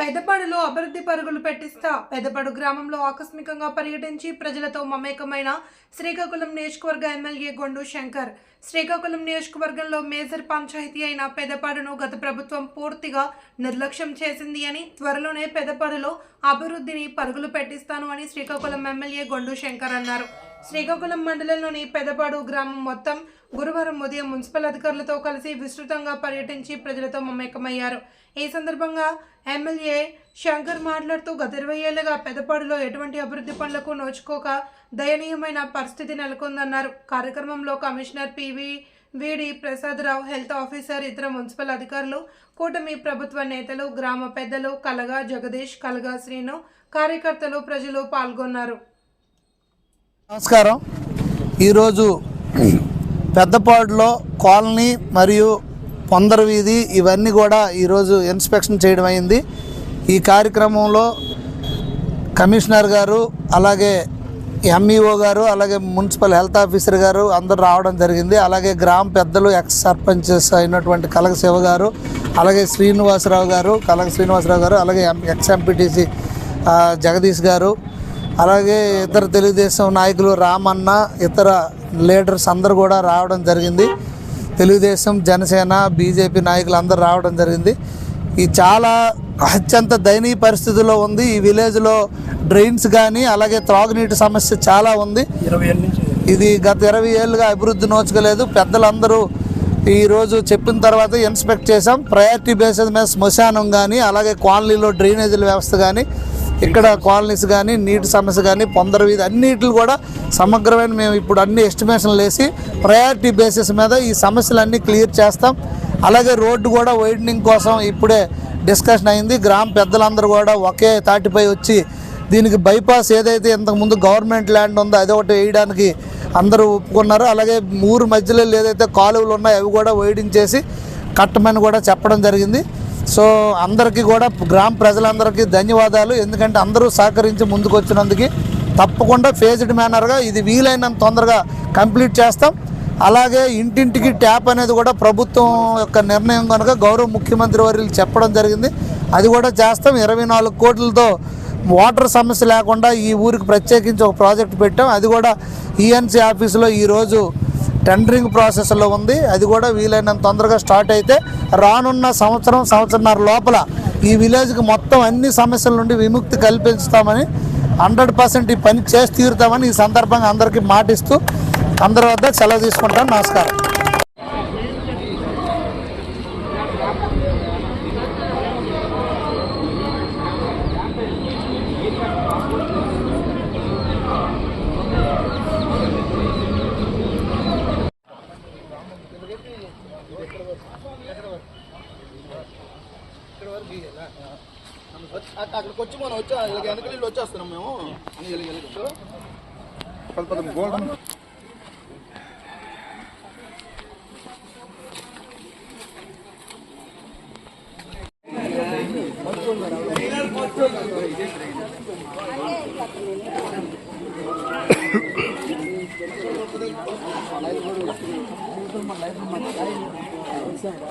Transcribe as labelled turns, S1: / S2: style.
S1: పెద్దపాడులో అభివృద్ధి పరుగులు పెట్టిస్తా. పెదపడు గ్రామంలో ఆకస్మికంగా పర్యటించి ప్రజలతో మమేకమైన శ్రీకాకుళం నియోజకవర్గ ఎమ్మెల్యే గొండు శంకర్. శ్రీకాకుళం నియోజకవర్గంలో మేజర్ పంచాయతీ అయిన పెదపాడును గత ప్రభుత్వం పూర్తిగా నిర్లక్ష్యం చేసింది అని త్వరలోనే పెదపాడులో అభివృద్ధిని పరుగులు పెట్టిస్తాను అని శ్రీకాకుళం ఎమ్మెల్యే గొండు శంకర్ అన్నారు. శ్రీకాకుళం మండలంలోని పెదపాడు గ్రామం మొత్తం గురువారం ఉదయం మున్సిపల్ అధికారులతో కలిసి విస్తృతంగా పర్యటించి ప్రజలతో మమేకమయ్యారు. ఈ సందర్భంగా ఎమ్మెల్యే శంకర్ మాట్లాడుతూ గత ఇరవై ఏళ్ళుగా పెదపాడులో ఎటువంటి అభివృద్ధి పనులకు నోచుకోక దయనీయమైన పరిస్థితి నెలకొందన్నారు. కార్యక్రమంలో commissioner P V V D Prasadarao health officer ఇతర మున్సిపల్ అధికారులు కూటమి ప్రభుత్వ నేతలు గ్రామ పెద్దలు కలగా జగదీష్ కలగా శ్రీను కార్యకర్తలు ప్రజలు పాల్గొన్నారు.
S2: నమస్కారం. ఈరోజు పెద్దపాడులో కాలనీ మరియు పొందర వీధి ఇవన్నీ కూడా ఈరోజు ఇన్స్పెక్షన్ చేయడం అయింది. ఈ కార్యక్రమంలో కమిషనర్ గారు అలాగే ఎంఈఓ గారు అలాగే మున్సిపల్ హెల్త్ ఆఫీసర్ గారు అందరు రావడం జరిగింది. అలాగే గ్రామ పెద్దలు ఎక్స్ సర్పంచెస్ అయినటువంటి కలగ శివ గారు అలాగే శ్రీనివాసరావు గారు కలగ శ్రీనివాసరావు గారు అలాగే ఎక్స్ ఎంపీటీసీ జగదీష్ గారు అలాగే ఇతర తెలుగుదేశం నాయకులు రామన్న ఇతర లీడర్స్ అందరూ కూడా రావడం జరిగింది. తెలుగుదేశం జనసేన బీజేపీ నాయకులు అందరూ రావడం జరిగింది. ఈ చాలా అత్యంత దయనీయ పరిస్థితిలో ఉంది. ఈ విలేజ్లో డ్రైన్స్ కానీ అలాగే త్రాగునీటి సమస్య చాలా ఉంది. ఇది గత ఇరవై ఏళ్ళుగా అభివృద్ధి నోచుకోలేదు. పెద్దలందరూ ఈరోజు చెప్పిన తర్వాత ఇన్స్పెక్ట్ చేసాం ప్రయారిటీ బేసిస్ మీద శ్మశానం కానీ అలాగే కాలనీలో డ్రైనేజీల వ్యవస్థ కానీ ఇక్కడ కాలనీస్ కానీ నీటి సమస్య కానీ పొందర వీధి అన్నిటిని కూడా సమగ్రమైన మేము ఇప్పుడు అన్ని ఎస్టిమేషన్లు వేసి ప్రయారిటీ బేసిస్ మీద ఈ సమస్యలన్నీ క్లియర్ చేస్తాం. అలాగే రోడ్డు కూడా వైడనింగ్ కోసం ఇప్పుడే డిస్కషన్ అయింది. గ్రామ పెద్దలందరూ కూడా ఒకే తాటిపై వచ్చి దీనికి బైపాస్ ఏదైతే ఇంతకుముందు గవర్నమెంట్ ల్యాండ్ ఉందో అదొకటి ఒకటి వేయడానికి అందరూ ఒప్పుకున్నారు. అలాగే ఊరు మధ్యలో ఏదైతే కాలువలు ఉన్నాయో అవి కూడా వైడింగ్ చేసి కట్టమని కూడా చెప్పడం జరిగింది. సో అందరికీ కూడా గ్రామ ప్రజలందరికీ ధన్యవాదాలు. ఎందుకంటే అందరూ సహకరించి ముందుకు వచ్చినందుకు తప్పకుండా ఫేజ్డ్ మేనర్గా ఇది వీలైనంత తొందరగా కంప్లీట్ చేస్తాం. అలాగే ఇంటింటికి ట్యాప్ అనేది కూడా ప్రభుత్వం యొక్క నిర్ణయం కనుక గౌరవ ముఖ్యమంత్రి వర్యులు చెప్పడం జరిగింది. అది కూడా చేస్తాం. ఇరవై నాలుగు కోట్లతో వాటర్ సమస్య లేకుండా ఈ ఊరికి ప్రత్యేకించి ఒక ప్రాజెక్ట్ పెట్టాం. అది కూడా ఈఎన్సీ ఆఫీసులో ఈరోజు టెండరింగ్ ప్రాసెస్లో ఉంది. అది కూడా వీలైనంత తొందరగా స్టార్ట్ అయితే రానున్న సంవత్సరం సంవత్సరంన్నర లోపల ఈ విలేజ్కి మొత్తం అన్ని సమస్యల నుండి విముక్తి కల్పించుతామని హండ్రెడ్ పర్సెంట్ ఈ పని చేసి తీరుతామని ఈ సందర్భంగా అందరికీ మాటిస్తూ అందరి వద్ద సెలవు తీసుకుంటాను. నమస్కారం.
S3: తెలియదు అక్కడికి వచ్చి మనం వచ్చి వీళ్ళకి వెనక నీళ్ళు వచ్చేస్తున్నాం మేము అని వెళ్ళి గోల్డెన్ లైఫ్ లైఫ్